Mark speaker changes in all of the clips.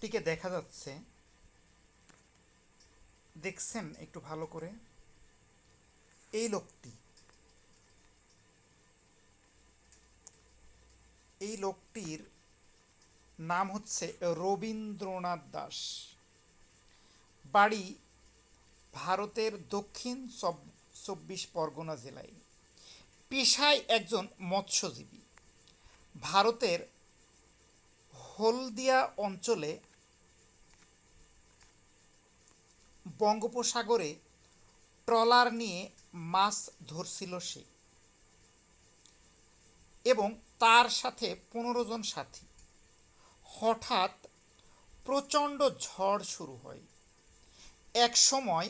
Speaker 1: লোকটিকে দেখা যাচ্ছে, দেখছেন একটু ভালো করে, এই লোকটি, এই লোকটির নাম হচ্ছে রবীন্দ্রনাথ দাস। বাড়ি ভারতের দক্ষিণ চব- চব্বিশ পরগনা জেলায়। পেশায় একজন মৎস্যজীবী। ভারতের হলদিয়া অঞ্চলে বঙ্গোপসাগরে ট্রলার নিয়ে মাছ ধরছিল সে এবং তার সাথে পনেরো জন সাথী। হঠাৎ প্রচণ্ড ঝড় শুরু হয়। এক সময়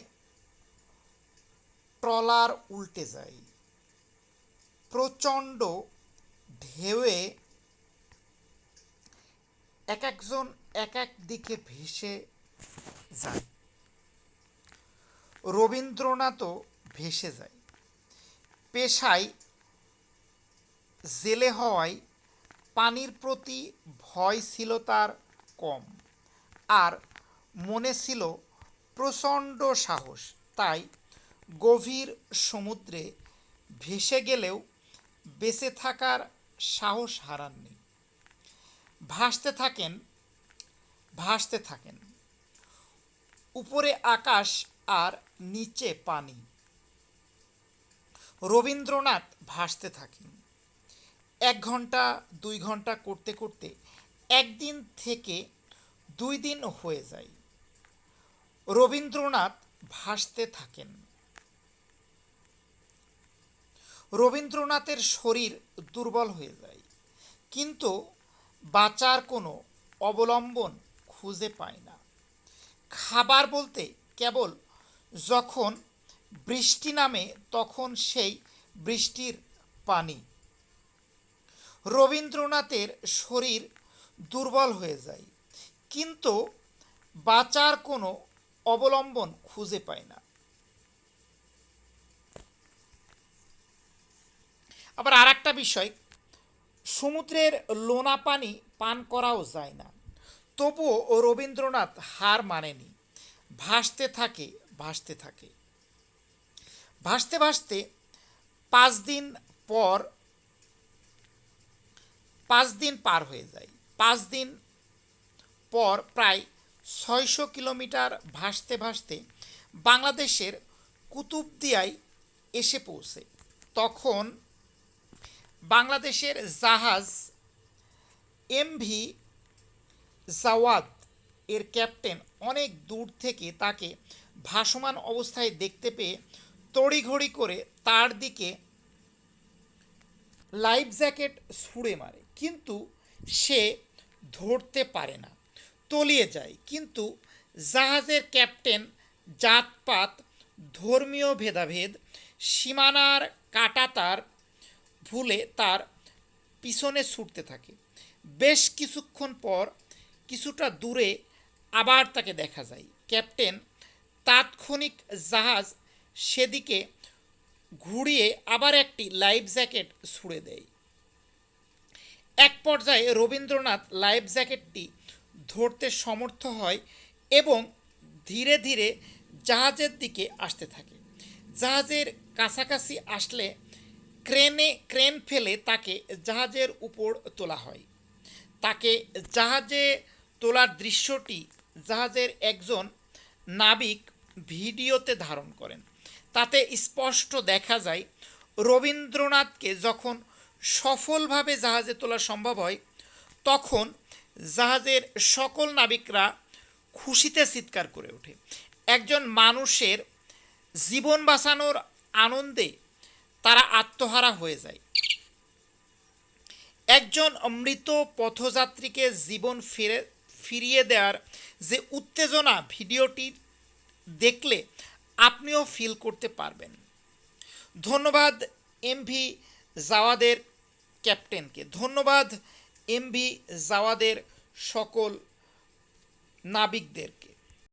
Speaker 1: ট্রলার উল্টে যায়। প্রচণ্ড ঢেউয়ে এক একজন এক এক দিকে ভেসে যায়। রবীন্দ্রনাথও ভেসে যায়। পেশায় জেলে হওয়ায় পানির প্রতি ভয় ছিল তার কম। আর মনে ছিল প্রচণ্ড সাহস, তাই গভীর সমুদ্রে ভেসে গেলেও বেঁচে থাকার সাহস হারাননি। ভাসতে থাকেন ভাসতে থাকেন। উপরে আকাশ আর নিচে পানি। রবীন্দ্রনাথ ভাসতে থাকেন। এক ঘণ্টা দুই ঘণ্টা করতে করতে একদিন থেকে দুই দিন হয়ে যায়। রবীন্দ্রনাথ ভাসতে থাকেন। রবীন্দ্রনাথের শরীর দুর্বল হয়ে যায়, কিন্তু বাঁচার কোনো অবলম্বন খুঁজে পায় না। খাবার বলতে কেবল যখন বৃষ্টি নামে, তখন সেই বৃষ্টির পানি। রবীন্দ্রনাথের শরীর দুর্বল হয়ে যায়, কিন্তু বাঁচার কোনো অবলম্বন খুঁজে পায় না। আবার আর একটা বিষয়, সমুদ্রের লোনা পানি পান করাও যায় না। তবুও রবীন্দ্রনাথ হার মানেনি, ভাসতে থাকে ভাসতে থাকে। ভাসতে ভাসতে পাঁচ দিন পর, পাঁচ দিন পার হয়ে যায়। পাঁচ দিন পর প্রায় ছয়শো কিলোমিটার ভাসতে ভাসতে বাংলাদেশের কুতুবদিয়ায় এসে পৌঁছে। তখন বাংলাদেশের জাহাজ এমভি জাওয়াদ এর ক্যাপ্টেন অনেক দূর থেকে তাকে ভাসমান অবস্থায় দেখতে পেয়ে তড়িঘড়ি করে তার দিকে লাইফ জ্যাকেট ছুঁড়ে মারে। কিন্তু সে ধরতে পারে না, তলিয়ে যায়। কিন্তু জাহাজের ক্যাপ্টেন জাতপাত, ধর্মীয় ভেদাভেদ, সীমানার কাটা তার ভুলে তার পিছনে ছুটতে থাকে। বেশ কিছুক্ষণ পর কিছুটা দূরে আবার তাকে দেখা যায়। ক্যাপ্টেন তাৎক্ষণিক জাহাজ সেদিকে ঘুরিয়ে আবার একটি লাইফ জ্যাকেট ছুঁড়ে দেয়। এক পর্যায়ে রবীন্দ্রনাথ লাইফ জ্যাকেটটি ধরতে সমর্থ হয় এবং ধীরে ধীরে জাহাজের দিকে আসতে থাকে। জাহাজের কাছাকাছি আসলে ক্রেনে ক্রেন ফেলে তাকে জাহাজের উপর তোলা হয়। তাকে জাহাজে তোলার দৃশ্যটি জাহাজের একজন নাবিক ভিডিওতে ধারণ করেন। তাতে স্পষ্ট দেখা যায়, রবীন্দ্রনাথকে যখন সফলভাবে জাহাজে তোলা সম্ভব হয়, তখন জাহাজের সকল নাবিকরা খুশিতে চিৎকার করে ওঠে। একজন মানুষের জীবন বাঁচানোর আনন্দে তারা আত্মহারা হয়ে যায়। একজন মৃত পথযাত্রীকে জীবন ফিরে, ফিরিয়ে দেওয়ার যে উত্তেজনা ভিডিওটি দেখলে আপনিও ফিল করতে পারবেন। ধন্যবাদ এমভি জাওয়াদের ক্যাপ্টেনকে। ধন্যবাদ এমভি জাওয়াদের সকল নাবিকদেরকে।